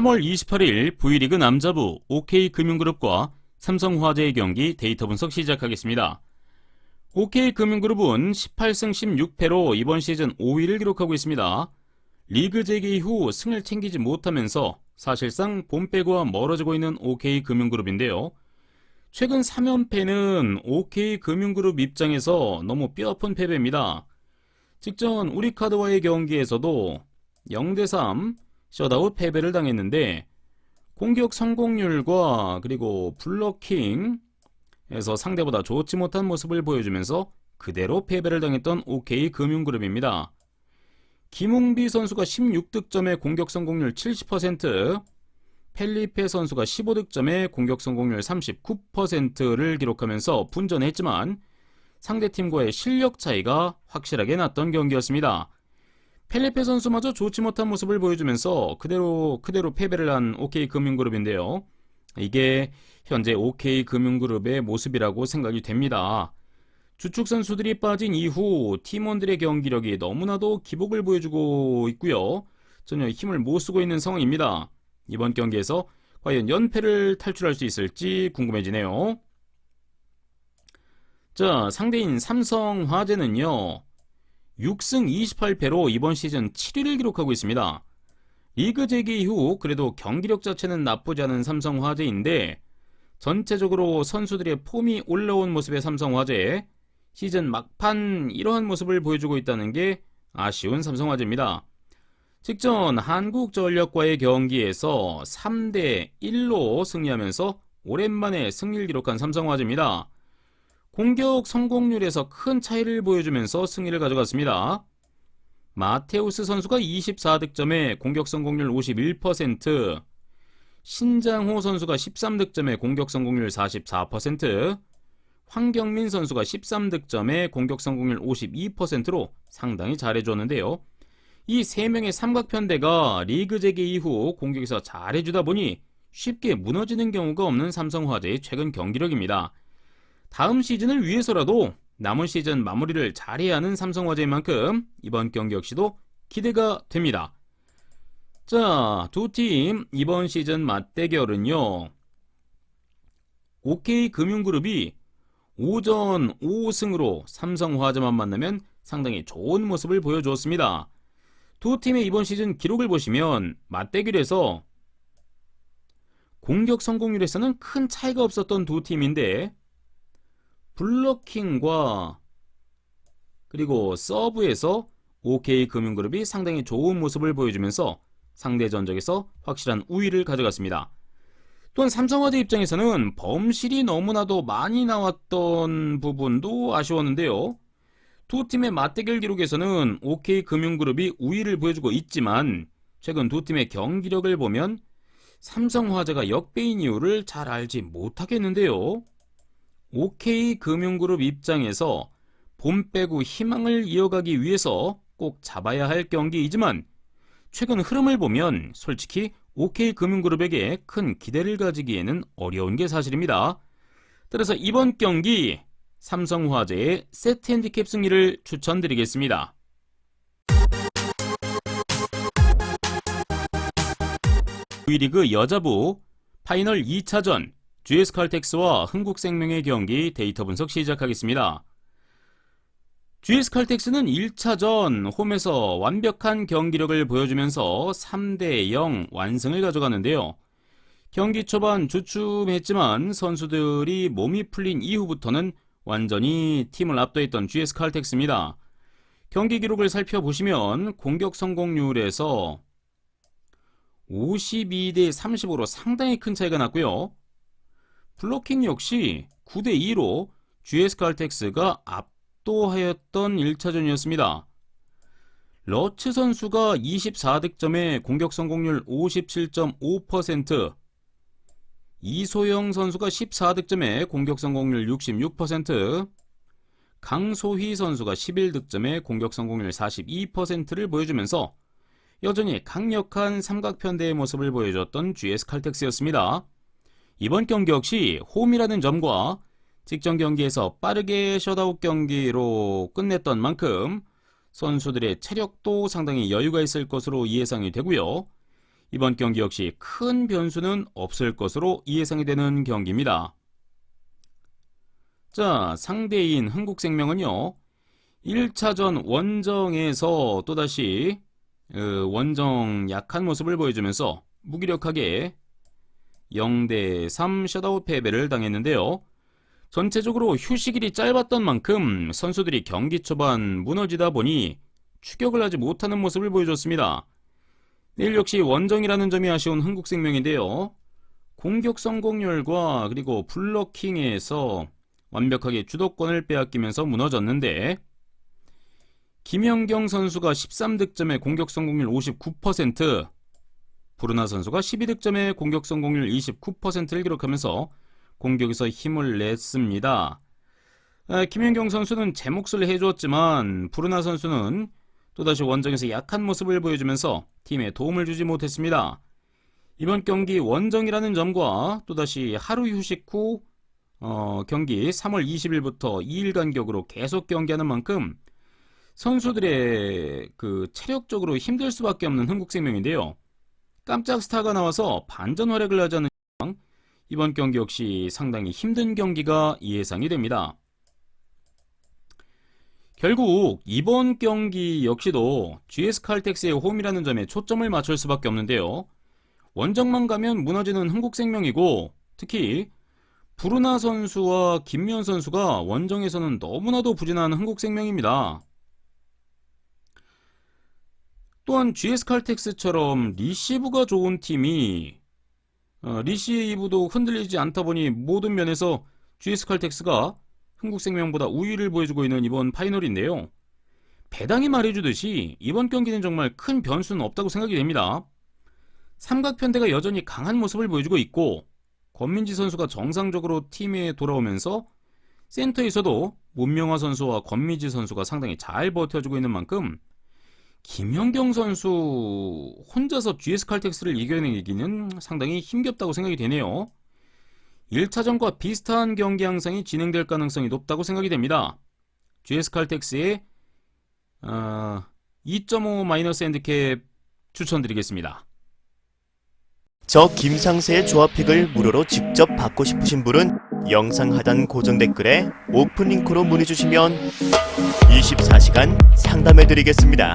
3월 28일 V리그 남자부 OK금융그룹과 삼성화재의 경기 데이터 분석 시작하겠습니다. OK금융그룹은 18승 16패로 이번 시즌 5위를 기록하고 있습니다. 리그 재개 이후 승을 챙기지 못하면서 사실상 봄배구와 멀어지고 있는 OK금융그룹인데요. 최근 3연패는 OK금융그룹 입장에서 너무 뼈아픈 패배입니다. 직전 우리카드와의 경기에서도 0대3 셧아웃 패배를 당했는데 공격 성공률과 그리고 블러킹에서 상대보다 좋지 못한 모습을 보여주면서 그대로 패배를 당했던 OK 금융그룹입니다. 김웅비 선수가 16득점에 공격 성공률 70%, 펠리페 선수가 15득점에 공격 성공률 39%를 기록하면서 분전했지만 상대팀과의 실력 차이가 확실하게 났던 경기였습니다. 펠리페 선수마저 좋지 못한 모습을 보여주면서 그대로 그대로 패배를 한 OK 금융그룹인데요. 이게 현재 OK 금융그룹의 모습이라고 생각이 됩니다. 주축 선수들이 빠진 이후 팀원들의 경기력이 너무나도 기복을 보여주고 있고요. 전혀 힘을 못 쓰고 있는 상황입니다. 이번 경기에서 과연 연패를 탈출할 수 있을지 궁금해지네요. 자, 상대인 삼성화재는요. 6승 28패로 이번 시즌 7위를 기록하고 있습니다. 리그 재개 이후 그래도 경기력 자체는 나쁘지 않은 삼성화재인데 전체적으로 선수들의 폼이 올라온 모습의 삼성화재 시즌 막판 이러한 모습을 보여주고 있다는 게 아쉬운 삼성화재입니다. 직전 한국전력과의 경기에서 3대 1로 승리하면서 오랜만에 승리를 기록한 삼성화재입니다. 공격 성공률에서 큰 차이를 보여주면서 승리를 가져갔습니다. 마테우스 선수가 24득점에 공격 성공률 51%, 신장호 선수가 13득점에 공격 성공률 44%, 황경민 선수가 13득점에 공격 성공률 52%로 상당히 잘해줬는데요. 이세 명의 삼각편대가 리그 재개 이후 공격에서 잘해주다 보니 쉽게 무너지는 경우가 없는 삼성화재의 최근 경기력입니다. 다음 시즌을 위해서라도 남은 시즌 마무리를 잘해야 하는 삼성화재인 만큼 이번 경기 역시도 기대가 됩니다. 자, 두 팀 이번 시즌 맞대결은요. OK금융그룹이 오전 5승으로 삼성화재만 만나면 상당히 좋은 모습을 보여주었습니다. 두 팀의 이번 시즌 기록을 보시면 맞대결에서 공격 성공률에서는 큰 차이가 없었던 두 팀인데 블러킹과 그리고 서브에서 OK 금융그룹이 상당히 좋은 모습을 보여주면서 상대 전적에서 확실한 우위를 가져갔습니다. 또한 삼성화재 입장에서는 범실이 너무나도 많이 나왔던 부분도 아쉬웠는데요. 두 팀의 맞대결 기록에서는 OK 금융그룹이 우위를 보여주고 있지만 최근 두 팀의 경기력을 보면 삼성화재가 역배인 이유를 잘 알지 못하겠는데요. OK 금융그룹 입장에서 봄 빼고 희망을 이어가기 위해서 꼭 잡아야 할 경기이지만 최근 흐름을 보면 솔직히 OK 금융그룹에게 큰 기대를 가지기에는 어려운 게 사실입니다. 따라서 이번 경기 삼성화재의 세트 핸디캡 승리를 추천드리겠습니다. V리그 여자부 파이널 2차전 GS칼텍스와 흥국생명의 경기 데이터 분석 시작하겠습니다. GS칼텍스는 1차전 홈에서 완벽한 경기력을 보여주면서 3대 0 완승을 가져가는데요. 경기 초반 주춤했지만 선수들이 몸이 풀린 이후부터는 완전히 팀을 압도했던 GS칼텍스입니다. 경기 기록을 살펴보시면 공격 성공률에서 52대 35로 상당히 큰 차이가 났고요. 블로킹 역시 9대 2로 GS칼텍스가 압도하였던 1차전이었습니다. 러츠 선수가 24득점에 공격 성공률 57.5%, 이소영 선수가 14득점에 공격 성공률 66%, 강소희 선수가 11득점에 공격 성공률 42%를 보여주면서 여전히 강력한 삼각편대의 모습을 보여줬던 GS 칼텍스였습니다. 이번 경기 역시 홈이라는 점과 직전 경기에서 빠르게 셧아웃 경기로 끝냈던 만큼 선수들의 체력도 상당히 여유가 있을 것으로 예상이 되고요. 이번 경기 역시 큰 변수는 없을 것으로 예상이 되는 경기입니다. 자, 상대인 흥국생명은요. 1차전 원정에서 또다시 어, 원정 약한 모습을 보여주면서 무기력하게 0대 3 셧아웃 패배를 당했는데요. 전체적으로 휴식일이 짧았던 만큼 선수들이 경기 초반 무너지다 보니 추격을 하지 못하는 모습을 보여줬습니다. 내일 역시 원정이라는 점이 아쉬운 흥국생명인데요. 공격 성공률과 그리고 블러킹에서 완벽하게 주도권을 빼앗기면서 무너졌는데 김연경 선수가 13득점에 공격 성공률 59%, 브루나 선수가 12득점에 공격 성공률 29%를 기록하면서 공격에서 힘을 냈습니다. 아, 김연경 선수는 제 몫을 해주었지만 브루나 선수는 또다시 원정에서 약한 모습을 보여주면서 팀에 도움을 주지 못했습니다. 이번 경기 원정이라는 점과 또다시 하루 휴식 후 어, 경기 3월 20일부터 2일 간격으로 계속 경기하는 만큼 선수들의 그 체력적으로 힘들 수밖에 없는 흥국생명인데요. 깜짝 스타가 나와서 반전 활약을 이상 이번 경기 역시 상당히 힘든 경기가 예상이 됩니다. 결국 이번 경기 역시도 GS 칼텍스의 홈이라는 점에 초점을 맞출 수밖에 없는데요. 원정만 가면 무너지는 흥국생명이고 특히 브루나 선수와 김미현 선수가 원정에서는 너무나도 부진한 흥국생명입니다. 또한 GS 칼텍스처럼 리시브가 좋은 팀이 어, 리시브도 흔들리지 않다 보니 모든 면에서 GS 칼텍스가 흥국생명보다 우위를 보여주고 있는 이번 파이널인데요. 배당이 말해주듯이 이번 경기는 정말 큰 변수는 없다고 생각이 됩니다. 삼각편대가 여전히 강한 모습을 보여주고 있고 권민지 선수가 정상적으로 팀에 돌아오면서 센터에서도 문명화 선수와 권민지 선수가 상당히 잘 버텨주고 있는 만큼 김현경 선수 혼자서 GS 칼텍스를 이겨내기는 상당히 힘겹다고 생각이 되네요. 1차전과 비슷한 경기 양상이 진행될 가능성이 높다고 생각이 됩니다. GS 칼텍스의 어, 2.5 마이너스 핸디캡 추천드리겠습니다. 저 김상세의 조합픽을 무료로 직접 받고 싶으신 분은 영상 하단 고정 댓글에 오픈 링크로 문의 주시면 24시간 상담해 드리겠습니다.